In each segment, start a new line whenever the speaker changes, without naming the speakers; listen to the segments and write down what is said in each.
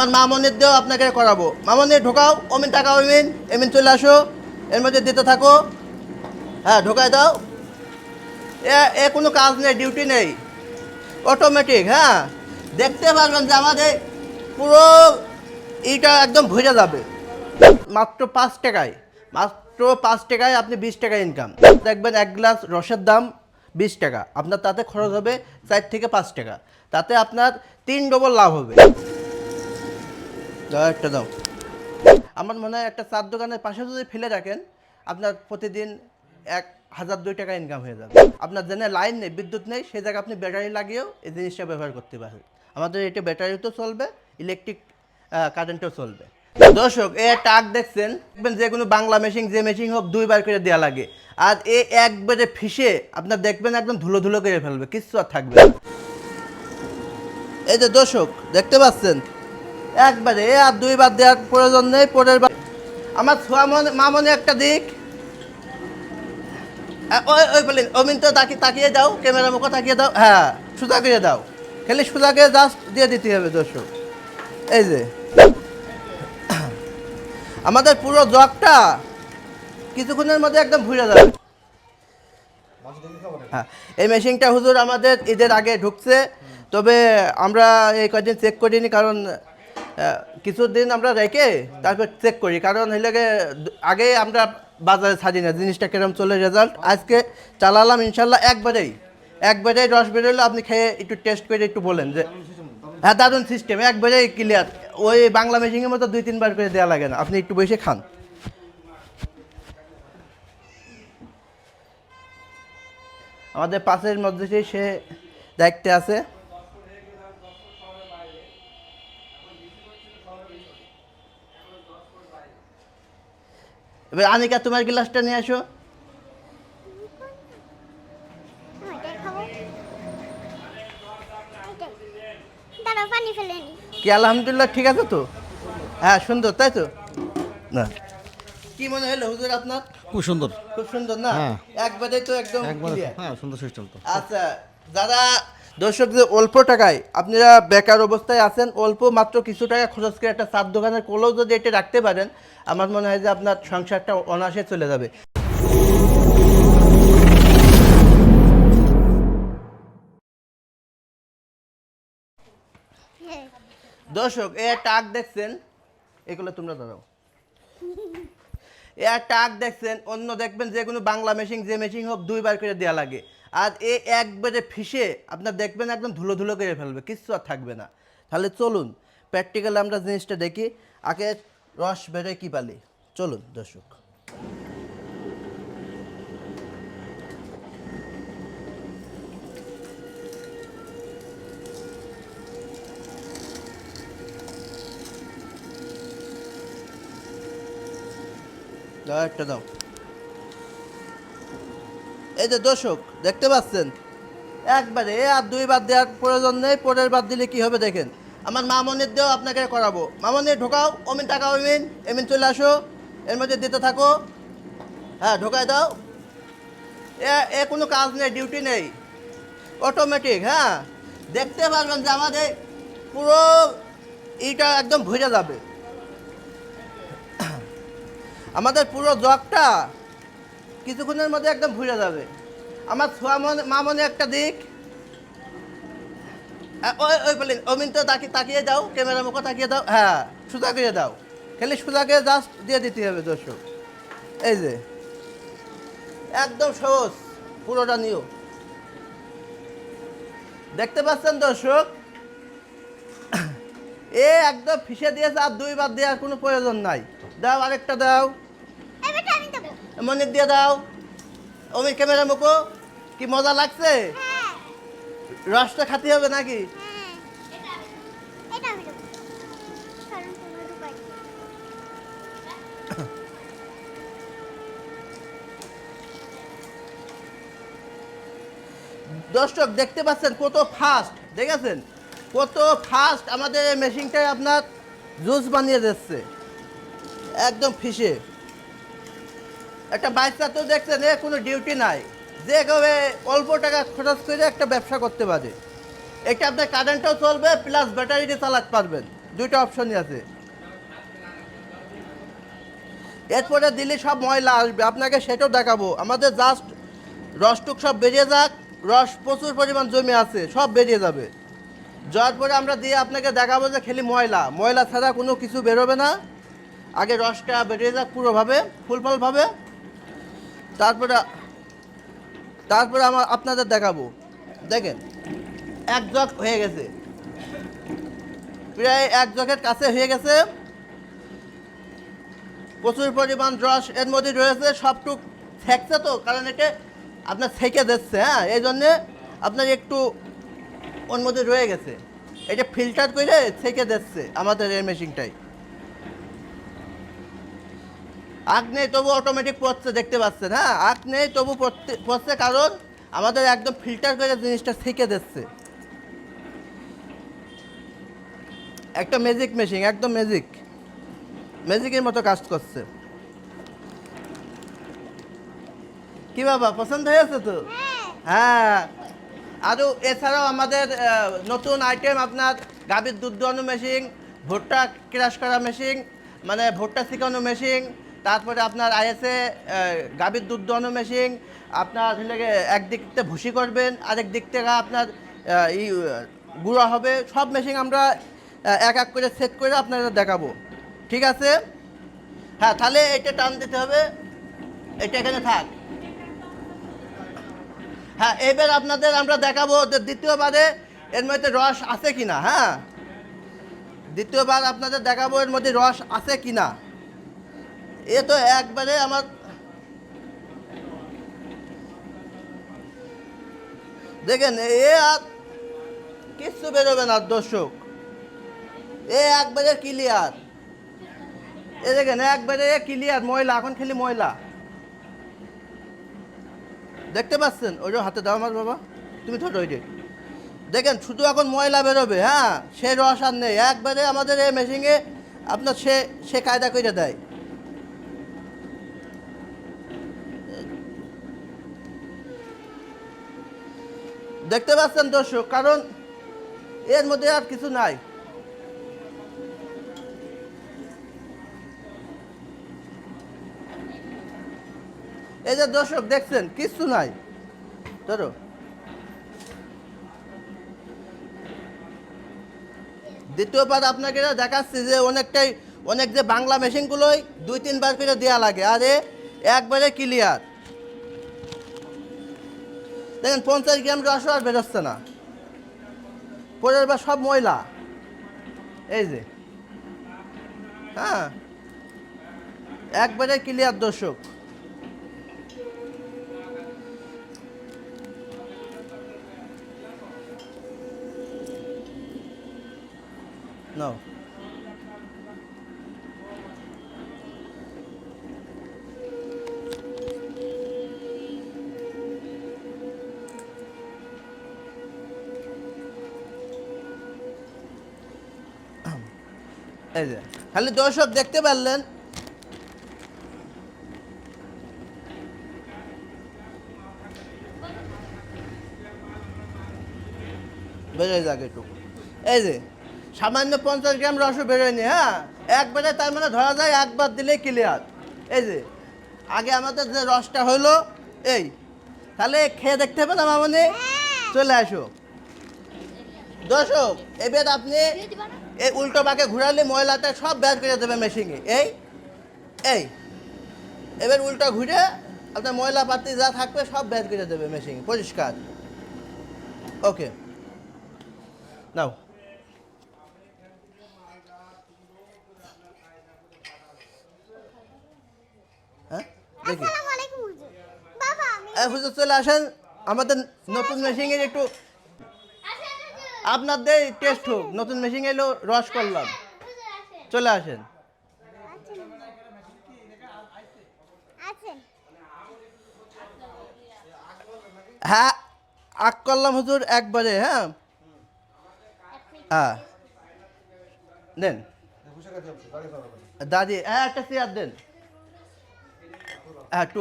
আমার মামনের দিয়েও আপনাকে করাবো। মামনি ঢোকাও, অমিন টাকা অমিন, এমিন চলে আসো, এর মধ্যে দিতে থাকো। হ্যাঁ ঢোকায় দাও। এ এ কোনো কাজ নেই, ডিউটি নেই। অটোমেটিক হ্যাঁ। দেখতে পারবেন যে আমাদের পুরো এইটা একদম ভরে যাবে। মাত্র পাঁচ টাকায়, মাত্র পাঁচ টাকায় আপনি বিশ টাকা ইনকাম দেখবেন এক গ্লাস রসের দাম বিশ টাকা। আপনার তাতে খরচ হবে চার থেকে পাঁচ টাকা। তাতে আপনার তিন ডবল লাভ হবে। একটা দাও। আমার মনে হয় একটা চার দোকানের পাশে যদি ফেলে রাখেন, আপনার প্রতিদিন এক হাজার দুই টাকা ইনকাম হয়ে যাবে। আপনার জেনে লাইন নেই, বিদ্যুৎ নেই সেই জায়গায় আপনি ব্যাটারি লাগিয়েও এই জিনিসটা ব্যবহার করতে পারেন। আমাদের এটা ব্যাটারিতেও চলবে ইলেকট্রিক কারেন্টও চলবে। দর্শক এ টাক দেখছেন, দেখবেন যে কোনো বাংলা মেশিন যে মেশিন হোক, দুইবার করে দেওয়া লাগে। আর এ একবারে ফিসে আপনার দেখবেন একদম ধুলো ধুলো করে ফেলবে, কিচ্ছু আর থাকবে। এই যে দর্শক, দেখতে পাচ্ছেন? একবারে আর দুইবার দেওয়ার প্রয়োজন নেই, পরের বার। আমার ছোয়া মনে, মা মনে একটা দিক। ওই ওই বলেন অমিন তো তাকি, তাকিয়ে দাও, ক্যামেরা মুখে তাকিয়ে দাও। হ্যাঁ সুতা করে দাও। খালি সুতাকে জাস্ট দিয়ে দিতে হবে দর্শক। এই যে। আমাদের পুরো জগটা কিছুক্ষণের মধ্যে একদম ভুলে যাবে। হ্যাঁ এই মেশিনটা হুজুর আমাদের ঈদের আগে ঢুকছে। তবে আমরা এই কদিন চেক করিনি কারণ কিছুদিন আমরা রেখে তারপর চেক করি। কারণ হইলে আগে আমরা বাজারে ছাড়ি না, জিনিসটা কিরম চলে রেজাল্ট আজকে চালালাম ইনশাল্লাহ একবারেই। একবারেই রস বেরোলে, আপনি খেয়ে একটু টেস্ট করে একটু বলেন যে হ্যাঁ দারুণ সিস্টেম একবারেই ক্লিয়ার ওই বাংলা মেশিনের মতো দুই, তিনবার করে দেওয়া লাগে না, আপনি একটু বসে খান। আমাদের পাশের মধ্যে সে দায়িত্বে আছে। এবার আনিকা তোমার গ্লাসটা নিয়ে আসো।
নি।
কি আলহামদুলিল্লাহ ঠিক আছে তো? হ্যাঁ সুন্দর তাই তো? না। কি মনে হলো হুজুর আপনার?
খুব সুন্দর।
খুব সুন্দর না?
হ্যাঁ।
একবারে তো একদম
হ্যাঁ সুন্দর সিস্টেম তো।
আচ্ছা যারা দর্শক, যে অল্প টাকায় আপনারা বেকার অবস্থায় আছেন, অল্প মাত্র কিছু টাকা খরচ করে একটা চার দোকানের কোলেও যদি এটা রাখতে পারেন, আমার মনে হয় যে আপনার সংসারটা অনায়াসে চলে যাবে। দর্শক, এ টাক দেখছেন, এগুলো তোমরা দাঁড়াও এ টাক দেখছেন, অন্য দেখবেন যে কোনো বাংলা মেশিন যে মেশিন হোক, দুইবার করে দেওয়া লাগে। আর এ একবারে ফিসে আপনার দেখবেন একদম ধুলো ধুলো করে ফেলবে, কিচ্ছু আর থাকবে না। তাহলে চলুন প্র্যাকটিক্যাল আমরা জিনিসটা দেখি, আগে রস বেরোয় কী পালি? চলুন, দর্শক। একটা দাও। এই যে দর্শক, দেখতে পাচ্ছেন? একবারে, এ আর দুইবার দেওয়ার প্রয়োজন নেই, পরের বার দিলে কি হবে দেখেন। আমার মামনের দিয়েও আপনাকে করাবো। মামনি ঢোকাও, অমিন টাকা অমিন, এমিন চলে আসো। এর মধ্যে দিতে থাকো। হ্যাঁ ঢোকায় দাও। এ এ কোনো কাজ নেই ডিউটি নেই। অটোমেটিক হ্যাঁ। দেখতে পারবেন যে আমাদের পুরো এইটা একদম ভরে যাবে। আমাদের পুরো জগটা কিছুক্ষণের মধ্যে একদম ভুলে যাবে। আমার ছোয়া মনে মা মনে একটা দিক। ওই ওই বলেন অমিন তো তাকি তাকিয়ে দাও ক্যামেরা মুখে তাকিয়ে দাও হ্যাঁ সুতা করে দাও। খালি সুতাকে জাস্ট দিয়ে দিতে হবে দর্শক। এই যে, একদম সহজ, পুরোটা নিও। দেখতে পাচ্ছেন দর্শক? এ একদম ফিসে দিয়েছে আর দুই দুইবার দেওয়ার কোনো প্রয়োজন নাই। দাও আরেকটা দাও। মনে দিয়ে দাও। ওমি ক্যামেরা মুখো কি মজা লাগছে?
হ্যাঁ।
রসটা খাতে হবে নাকি?
হ্যাঁ।
দর্শক দেখতে পাচ্ছেন কত ফাস্ট দেখেছেন? কত ফাস্ট আমাদের মেশিনটাই আপনার জুস বানিয়ে দিচ্ছে। একদম ফিসে একটা বাচ্চা তো দেখছেন এ কোনো ডিউটি নাই। যে কেউ অল্প টাকা খরচ করে একটা ব্যবসা করতে পারে। এটা আপনার কারেন্টও চলবে প্লাস ব্যাটারিতে চালাতে পারবেন। দুইটা অপশনই আছে। এরপরে দিলে সব ময়লা আসবে। আপনাকে সেটাও দেখাবো। আমাদের জাস্ট রসটুক সব বেরিয়ে যাক। রস প্রচুর পরিমাণ জমে আছে, সব বেরিয়ে যাবে। যাওয়ার পরে আমরা দিয়ে আপনাকে দেখাবো যে খালি ময়লা। ময়লা ছাড়া কোনো কিছু বেরোবে না। আগে রসটা বেরিয়ে যাক পুরোভাবে, ফুলফলভাবে। তারপরে তারপরে আমার আপনাদের দেখাবো। দেখেন, এক জগ হয়ে গেছে। প্রায় এক জগের কাছে হয়ে গেছে। প্রচুর পরিমাণ রস এর মধ্যে রয়েছে। সবটুক থেকছে তো, কারণ এটা আপনার থেকে দিচ্ছে হ্যাঁ? এই জন্যে আপনার একটু ওর মধ্যে রয়ে গেছে। এটা ফিল্টার করে থেকে দিচ্ছে আমাদের এই মেশিনটাই আগ নেই তবু অটোমেটিক পড়ছে দেখতে পাচ্ছেন হ্যাঁ? আগ নেই তবু পড়ছে কারণ আমাদের একদম ফিল্টার করে জিনিসটা থেকে দিচ্ছে একটা ম্যাজিক মেশিন একদম ম্যাজিক ম্যাজিকের মতো কাজ করছে। কি বাবা, পছন্দ হয়েছে তো? হ্যাঁ। আরও এছাড়াও আমাদের নতুন আইটেম আপনার গাভীর দুধ দোয়ানো মেশিন ভুট্টা ক্রাশ করা মেশিন মানে ভুট্টা শিখানো মেশিন তারপরে আপনার আইএসএ গাভীর দুধ দোয়ানো মেশিন আপনার একদিক থেকে ভুসি করবেন, আরেক দিক থেকে আপনার ই, গুঁড়া হবে। সব মেশিন আমরা এক এক করে সেট করে আপনাদের দেখাবো। ঠিক আছে? হ্যাঁ তাহলে এটা টান দিতে হবে। এটা এখানে থাক। হ্যাঁ এবার আপনাদের আমরা দেখাবো দ্বিতীয়বারে এর মধ্যে রস আছে কিনা হ্যাঁ? দ্বিতীয়বার আপনাদের দেখাবো এর মধ্যে রস আছে কিনা। এ তো একবারে আমার দেখেন, এ আর কিচ্ছু বেরোবে না দর্শক। এ একবারে ক্লিয়ার এ দেখেন, একবারে ক্লিয়ার ময়লা, এখন খালি ময়লা। দেখতে পাচ্ছেন? ওই হাতে দাও আমার বাবা। তুমি ধরো ওই দেখেন, শুধু এখন ময়লা বেরোবে হ্যাঁ? সে রস আর নেই। একবারে আমাদের এই মেশিনে আপনার সে সে কায়দা করে দেয়। দেখতে পাচ্ছেন দর্শক, কারণ এর মধ্যে আর কিছু নাই। এই যে দর্শক, দেখছেন, কিচ্ছু নাই। ধরো। দ্বিতীয়বার আপনাকে দেখাচ্ছি যে অনেকটাই, অনেক যে বাংলা মেশিনগুলোই দুই তিনবার করে দেওয়া লাগে। আর, একবারে ক্লিয়ার দেখেন পঞ্চাশ গ্রাম রস আর বেরোচ্ছে না। পরের বার সব ময়লা। এই যে। হ্যাঁ। একবারে ক্লিয়ার দর্শক। No. এই যে, খালি দর্শক দেখতে পারলেন। বেরোয় যাক একটু। এই যে, সামান্য পঞ্চাশ গ্রাম রসও বেরোয়নি হ্যাঁ? একবারে তার মানে ধরা যায় একবার দিলেই ক্লিয়ার এই যে, আগে আমাদের যে রসটা হলো, এই, তাহলে খেয়ে দেখতে হবে না মামনি। চলে আসো। দর্শক এবার আপনি এই উল্টো বাঁকে ঘুরালে ময়লাটা সব বের করে দেবে মেশিনে এই এই। এবার উল্টো ঘুরে আপনার ময়লা পাতি যা থাকবে সব বের করে দেবে মেশিন পরিষ্কার। ওকে। নাও। হ্যাঁ দেখি।
হুজুর।
চলে আসেন। আমাদের নতুন মেশিনের একটু আপনাদের টেস্ট হোক। নতুন মেশিন এলো রস করলাম। চলে আসেন। হ্যাঁ আক করলাম হুজুর একবারে হ্যাঁ? হ্যাঁ। দেন। দাদি হ্যাঁ একটা চেয়ার দেন। হ্যাঁ টু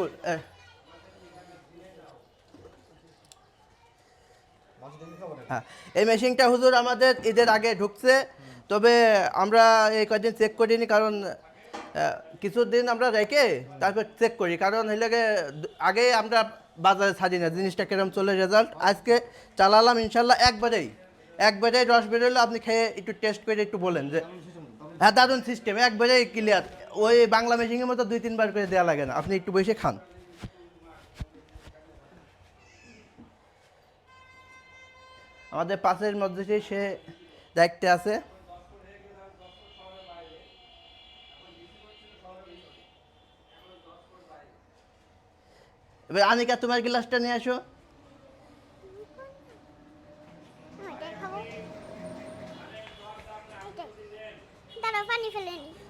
হ্যাঁ এই মেশিনটা হুজুর আমাদের ঈদের আগে ঢুকছে, তবে আমরা এই কদিন চেক করিনি কারণ কিছুদিন আমরা রেখে তারপর চেক করি। কারণ হইলে আগে আমরা বাজারে ছাড়ি না, জিনিসটা কিরম চলে রেজাল্ট আজকে চালালাম ইনশাল্লাহ একবারেই। একবারেই রস বেরোলে, আপনি খেয়ে একটু টেস্ট করে একটু বলেন যে হ্যাঁ দারুণ সিস্টেম একবারেই ক্লিয়ার ওই বাংলা মেশিনের মতো দুই, তিনবার করে দেওয়া লাগে না, আপনি একটু বসে খান। আমাদের পাশের মধ্যে সে দায়িত্বে আছে। এবার আনিকা তোমার গ্লাসটা নিয়ে আসো।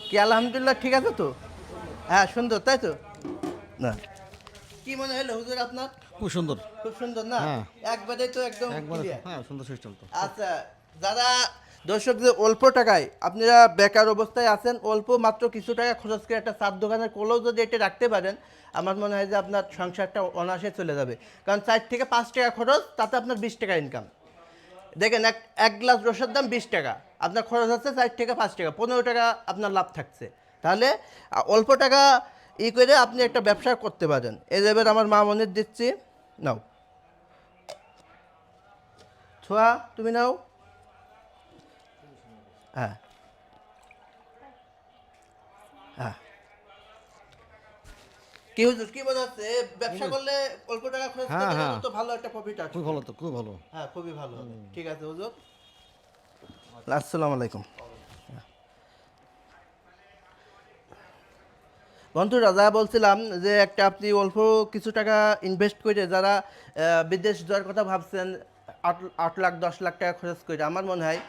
কি আলহামদুলিল্লাহ ঠিক আছে তো? হ্যাঁ সুন্দর তাই তো? না। কি মনে হলো হুজুর আপনার?
খুব সুন্দর।
খুব সুন্দর না?
হ্যাঁ।
একবারে তো একদম
হ্যাঁ সুন্দর সিস্টেম তো।
আচ্ছা যারা দর্শক যে অল্প টাকায় আপনারা বেকার অবস্থায় আছেন অল্প মাত্র কিছু টাকা খরচ করে একটা চার দোকানের কোলেও যদি এটা রাখতে পারেন আমার মনে হয় যে আপনার সংসারটা অনায়াসে চলে যাবে। কারণ চার থেকে পাঁচ টাকা খরচ তাতে আপনার বিশ টাকা ইনকাম দেখেন এক এক গ্লাস রসের দাম বিশ টাকা। আপনার খরচ হচ্ছে চার থেকে পাঁচ টাকা। পনেরো টাকা আপনার লাভ থাকছে। তাহলে অল্প টাকা ই করে আপনি একটা ব্যবসা করতে পারেন। এই এবার আমার মা মনে দিচ্ছি। নাও। ছোয়া তুমি নাও। হ্যাঁ। হ্যাঁ। কি হুজুর কি বোঝাচ্ছে? ব্যবসা করলে অল্প টাকা খরচ
হ্যাঁ, হ্যাঁ।
তো ভালো একটা প্রফিট আছে
খুব ভালো তো খুব ভালো।
হ্যাঁ খুবই ভালো। ঠিক আছে হুজুর। আসসালামু আলাইকুম। বন্ধুরা যা বলছিলাম যে একটা আপনি অল্প কিছু টাকা ইনভেস্ট করে যারা বিদেশ যাওয়ার কথা ভাবছেন, আট আট লাখ, দশ লাখ টাকা খরচ করে, আমার মনে হয়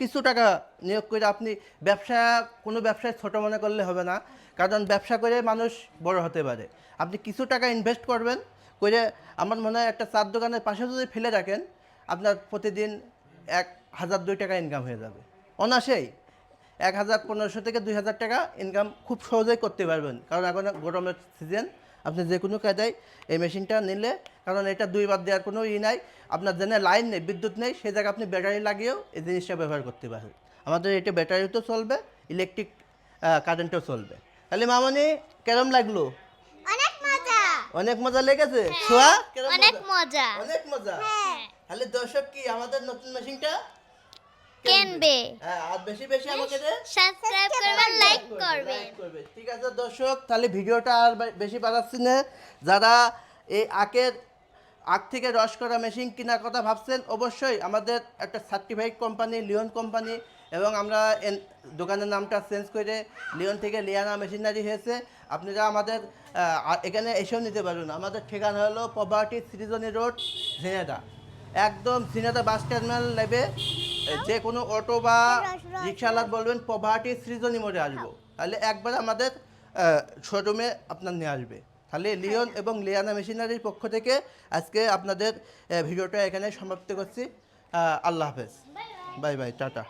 কিছু টাকা নিয়োগ করে আপনি ব্যবসা, কোনো ব্যবসায় ছোট মনে করলে হবে না, কারণ ব্যবসা করে মানুষ বড় হতে পারে। আপনি কিছু টাকা ইনভেস্ট করবেন, করে আমার মনে হয় একটা চার দোকানের পাশে যদি ফেলে রাখেন, আপনার প্রতিদিন এক হাজার, দুই টাকা ইনকাম হয়ে যাবে। অনাসেই এক হাজার পনেরোশো থেকে দুই হাজার টাকা ইনকাম খুব সহজেই করতে পারবেন। কারণ এখন গরমের সিজন আপনি যে কোনো কায়দায় এই মেশিনটা নিলে কারণ এটা দুইবার দেওয়ার কোনো ই নাই। আপনার যেন লাইন নেই বিদ্যুৎ নেই সেই জায়গায় আপনি ব্যাটারি লাগিয়েও এই জিনিসটা ব্যবহার করতে পারেন আমাদের এটা ব্যাটারিতেও চলবে ইলেকট্রিক কারেন্টও চলবে। তাহলে মামনি কেরম লাগল?
অনেক মজা।
অনেক মজা লেগেছে? ছোয়া
অনেক
মজা?
মজা।
অনেক মজা।
হ্যাঁ।
তাহলে দর্শক কি আমাদের নতুন মেশিনটা
কেনবে
হ্যাঁ আর বেশি বেশি আমাকে দে।
সাবস্ক্রাইব করবেন লাইক করবেন।
ঠিক আছে দর্শক তাহলে ভিডিওটা আর বেশি বাড়াচ্ছি না। যারা এই আখের আখ থেকে রস করা মেশিন কেনার কথা ভাবছেন অবশ্যই আমাদের একটা সার্টিফাইড কোম্পানি লিওন কোম্পানি এবং আমরা দোকানের নামটা চেঞ্জ করে লিওন থেকে লিয়ানা মেশিনারি হয়েছে। আপনারা আমাদের এখানে এসেও নিতে পারবেন। আমাদের ঠিকানা হলো পভার্টি সৃজনী রোড ঝিনেদা একদম সিনেতা বাস টার্মিনাল নেবে যে কোনো অটো বা রিক্সাওয়ালা বলবেন পভার্টি সৃজনী মোড়ে আসব। তাহলে একবার আমাদের শোরুমে আপনার নিয়ে আসবে। তাহলে লিওন এবং লিয়ানা মেশিনারির পক্ষ থেকে আজকে আপনাদের ভিডিওটা এখানে সমাপ্ত করছি। আল্লাহ হাফেজ। Bye bye tata.